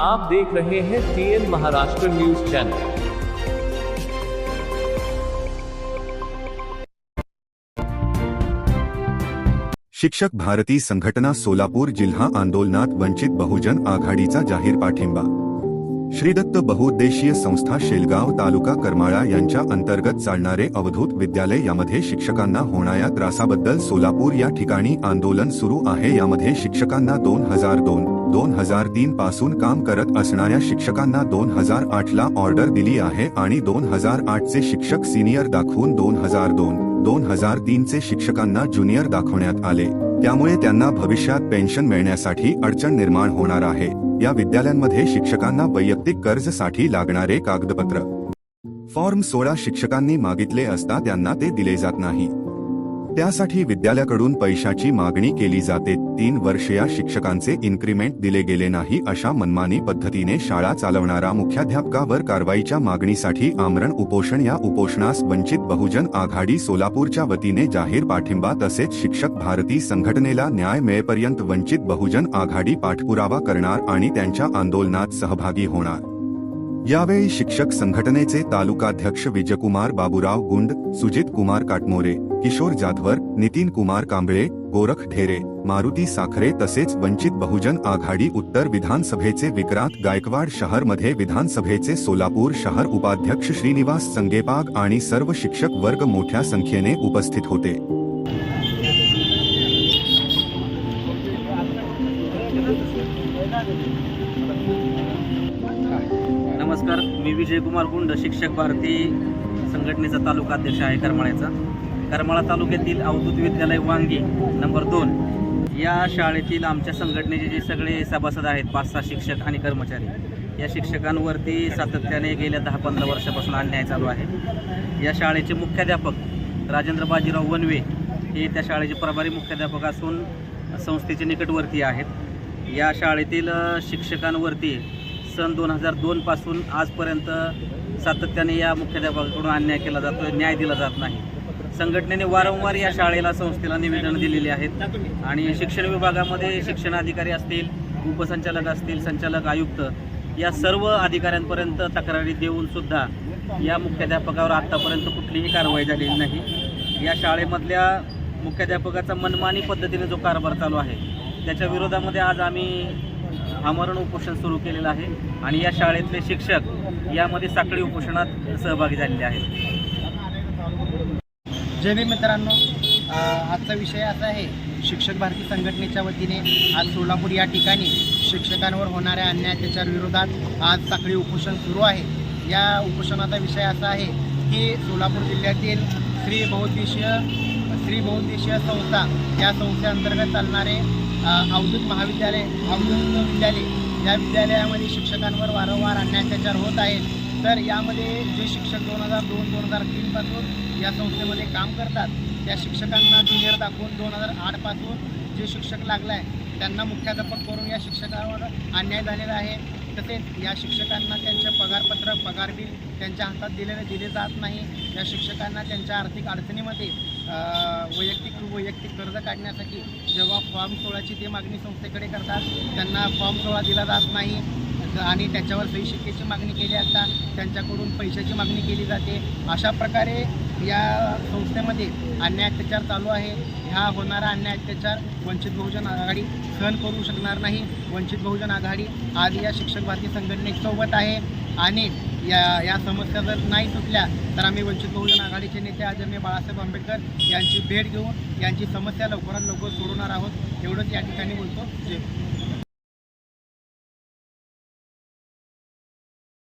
आप देख रहे हैं टीएन महाराष्ट्र न्यूज चैनल शिक्षक भारती संघटना सोलापूर जिल्हा आंदोलनात वंचित बहुजन आघाडीचा जाहीर पाठिंबा। श्रीदत्त बहुउद्देशीय संस्था शेलगाव तालुका करमाळा यांच्या अंतर्गत चालणारे अवधूत विद्यालय यामध्ये शिक्षकांना होणाऱ्या त्रासाबद्दल सोलापूर या ठिकाणी आंदोलन सुरू आहे यामध्ये शिक्षकांना दोन हजार दोन दोन हजार तीन पासून काम करत असणाऱ्या शिक्षकांना दोन हजार आठ ला ऑर्डर दिली आहे आणि दोन हजार आठ चे शिक्षक सिनियर दाखवून दोन हजार दोन दोन हजार तीन चे शिक्षकांना ज्युनियर दाखवण्यात आले. त्यामुळे त्यांना भविष्यात पेन्शन मिळण्यासाठी अडचण निर्माण होणार आहे. या विद्यालयांमध्ये शिक्षकांना वैयक्तिक कर्जसाठी लागणारे कागदपत्र. फॉर्म सोळा शिक्षकांनी मागितले असता त्यांना ते दिले जात नाही. त्यासाठी विद्यालयाकडून पैशाची मागणी केली जाते. तीन वर्ष या शिक्षकांचे इन्क्रीमेंट दिले गेले नाही अशा मनमानी पद्धतीने शाळा चालवणारा मुख्याध्यापकावर कारवाईच्या मागणीसाठी आमरण उपोषण या उपोषणास वंचित बहुजन आघाडी सोलापूरच्या वतीने जाहीर पाठिंबा तसेच शिक्षक भारती संघटनेला न्याय मिळेपर्यंत वंचित बहुजन आघाडी पाठपुरावा करणार आणि त्यांच्या आंदोलनात सहभागी होणार. यावेळी शिक्षक संघटनेचे तालुकाध्यक्ष विजयकुमार बाबुराव गुंड सुजित कुमार काटमोरे किशोर जाधवर नितीन कुमार कांबळे गोरख ढेरे मारुती साखरे तसेच वंचित बहुजन आघाडी उत्तर विधानसभेचे विक्रांत गायकवाड शहरमध्ये विधानसभेचे सोलापूर शहर उपाध्यक्ष श्रीनिवास संगेपाग आणि सर्व शिक्षक वर्ग मोठ्या संख्येने उपस्थित होते. नमस्कार मी विजयकुमार गुंड शिक्षक भारती संघटनेचा तालुका अध्यक्ष आहे करमाळ्याचा. करमाळा तालुक्यातील अवधूत विद्यालय वांगी नंबर दोन. या शाळेतील आमच्या संघटनेचे जे सगळे सभासद आहेत पाच सहा शिक्षक आणि कर्मचारी या शिक्षकांवरती सातत्याने गेल्या दहा पंधरा वर्षापासून अन्याय चालू आहे. या शाळेचे मुख्याध्यापक राजेंद्र बाजीराव वनवे हे त्या शाळेचे प्रभारी मुख्याध्यापक असून संस्थेचे निकटवर्ती आहेत. या शाळेतील शिक्षकांवरती सन दोन हजार दोनपासून आजपर्यंत सातत्याने या मुख्याध्यापकाकडून अन्याय केला जातो न्याय दिला जात नाही. संघटनेने वारंवार या शाळेला संस्थेला निवेदनं दिलेली आहेत. आणि शिक्षण विभागामध्ये शिक्षण अधिकारी असतील उपसंचालक असतील संचालक आयुक्त या सर्व अधिकाऱ्यांपर्यंत तक्रारी देऊन सुद्धा या मुख्याध्यापकावर आत्तापर्यंत कुठलीही कारवाई झालेली नाही. या शाळेमधल्या मुख्याध्यापकाचा मनमानी पद्धतीने जो कारभार चालू आहे त्याच्या विरोधामध्ये आज आम्ही आमरण उपोषण सुरू केलेलं आहे आणि या शाळेतले शिक्षक यामध्ये साखळी उपोषणात सहभागी झालेले आहेत. जय भीम मित्रांनो आजचा विषय असा आहे शिक्षक भारती संघटनेच्या वतीने आज सोलापूर या ठिकाणी शिक्षकांवर होणाऱ्या अन्याय त्याच्या विरोधात आज साखळी उपोषण सुरू आहे. या उपोषणाचा विषय असा आहे की सोलापूर जिल्ह्यातील श्री बहुद्देशीय श्री बहुद्देशीय संस्था या संस्थेअंतर्गत चालणारे अवधूत महाविद्यालय अवधूत विद्यालय या विद्यालयामध्ये शिक्षकांवर वारंवार अन्याय होत आहेत. तर यामध्ये जे शिक्षक दोन हजार दोन दोन हजार तीनपासून या संस्थेमध्ये काम करतात त्या शिक्षकांना ज्युनियर दाखवून दोन हजार आठपासून जे शिक्षक लागला आहे त्यांना मुख्याध्यापक करून या शिक्षकावर अन्याय झालेला आहे. तसेच या शिक्षकांना त्यांचे पगारपत्र पगार बिल त्यांच्या हातात दिलेले दिले जात नाही. या शिक्षकांना त्यांच्या आर्थिक अडचणीमध्ये वैयक्तिक वैयक्तिक कर्ज काढण्यासाठी जेव्हा फॉर्म सोळाची ते मागणी संस्थेकडे करतात त्यांना फॉर्म सोळा दिला जात नाही. आणि त्याच्यावर सही शिक्केची मागणी केली असता त्यांच्याकडून पैशाची मागणी केली जाते. अशा प्रकारे या संस्थेमध्ये अन्याय अत्याचार चालू आहे. ह्या होणारा अन्याय अत्याचार वंचित बहुजन आघाडी सहन करू शकणार नाही. वंचित बहुजन आघाडी आज या शिक्षक भारती संघटनेसोबत आहे. आणि या या समस्या जर नाही सुटल्या तर आम्ही वंचित बहुजन आघाडीचे नेते आदरणीय बाळासाहेब आंबेडकर यांची भेट घेऊन यांची समस्या लवकरात लवकर सोडवणार आहोत. एवढंच या ठिकाणी बोलतो. जय